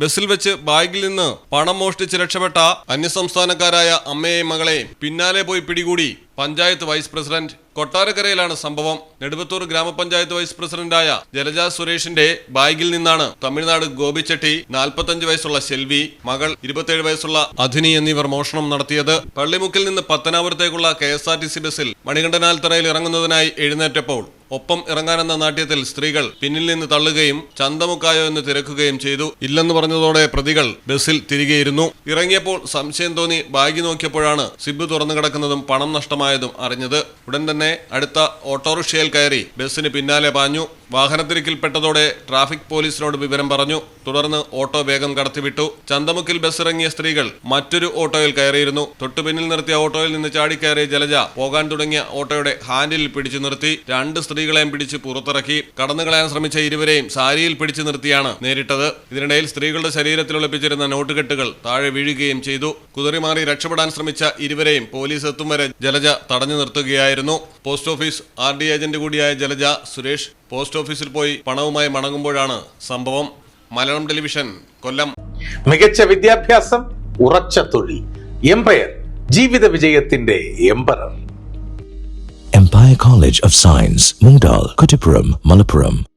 ബസ്സിൽ വെച്ച് ബാഗിൽ നിന്ന് പണം മോഷ്ടിച്ച് രക്ഷപ്പെട്ട അന്യസംസ്ഥാനക്കാരായ അമ്മയെയും മകളെയും പിന്നാലെ പോയി പിടികൂടി പഞ്ചായത്ത് വൈസ് പ്രസിഡന്റ് കൊട്ടാരക്കരയിലാണ് സംഭവം. നെടുമ്പത്തൂർ ഗ്രാമപഞ്ചായത്ത് വൈസ് പ്രസിഡന്റായ ജലജ സുരേഷിന്റെ ബാഗിൽ നിന്നാണ് തമിഴ്നാട് ഗോപിച്ചെട്ടി നാൽപ്പത്തഞ്ച് വയസ്സുള്ള ശെൽവി മകൾ ഇരുപത്തിയേഴ് വയസ്സുള്ള അധിനി എന്നിവർ മോഷണം നടത്തിയത്. പള്ളിമുക്കിൽ നിന്ന് പത്തനാപുരത്തേക്കുള്ള കെ ബസ്സിൽ മണികണ്ഠനാൽ തറയിൽ ഇറങ്ങുന്നതിനായി എഴുന്നേറ്റപ്പോൾ ഒപ്പം ഇറങ്ങാനെന്ന നാട്യത്തിൽ സ്ത്രീകൾ പിന്നിൽ നിന്ന് തള്ളുകയും ചന്തമുക്കായോ എന്ന് തിരക്കുകയും ചെയ്തു. ഇല്ലെന്ന് പറഞ്ഞതോടെ പ്രതികൾ ബസ്സിൽ തിരികെയിരുന്നു. ഇറങ്ങിയപ്പോൾ സംശയം തോന്നി ബാഗ് നോക്കിയപ്പോഴാണ് സിബ് തുറന്നു കിടക്കുന്നതും പണം നഷ്ടമായതും അറിഞ്ഞത്. ഉടൻ തന്നെ അടുത്ത ഓട്ടോറിക്ഷയിൽ കയറി ബസ്സിന് പിന്നാലെ പാഞ്ഞു. വാഹനത്തിരിക്കിൽപ്പെട്ടതോടെ ട്രാഫിക് പോലീസിനോട് വിവരം പറഞ്ഞു. തുടർന്ന് ഓട്ടോ വേഗം കടത്തിവിട്ടു. ചന്തമുക്കിൽ ബസ്സിറങ്ങിയ സ്ത്രീകൾ മറ്റൊരു ഓട്ടോയിൽ കയറിയിരുന്നു. തൊട്ടുപിന്നിൽ നിർത്തിയ ഓട്ടോയിൽ നിന്ന് ചാടിക്കയറിയ ജലജ പോകാൻ തുടങ്ങിയ ഓട്ടോയുടെ ഹാൻഡിൽ പിടിച്ചു നിർത്തി. രണ്ട് സ്ത്രീകളെയും പിടിച്ച് പുറത്തിറക്കി. കടന്നുകളയാൻ ശ്രമിച്ച ഇരുവരെയും സാരിയിൽ പിടിച്ചു നിർത്തിയാണ് നേരിട്ടത്. ഇതിനിടയിൽ സ്ത്രീകളുടെ ശരീരത്തിൽ ഒളിപ്പിച്ചിരുന്ന നോട്ടുകെട്ടുകൾ താഴെ വീഴുകയും ചെയ്തു. കുതിറിമാറി രക്ഷപ്പെടാൻ ശ്രമിച്ച ഇരുവരെയും പോലീസ് എത്തും വരെ ജലജ തടഞ്ഞു നിർത്തുകയായിരുന്നു. Post office R D agent കൂടിയായ ജലജ സുരേഷ് പോസ്റ്റ് ഓഫീസിൽ പോയി പണവുമായി മടങ്ങുമ്പോഴാണ് സംഭവം. മലയാളം ടെലിവിഷൻ കൊല്ലം. മികച്ച വിദ്യാഭ്യാസം ഉറച്ച തൊഴിൽ. എംപയർ ജീവിത വിജയത്തിന്റെ empire empire college of science Moodal Kuttippuram Malappuram.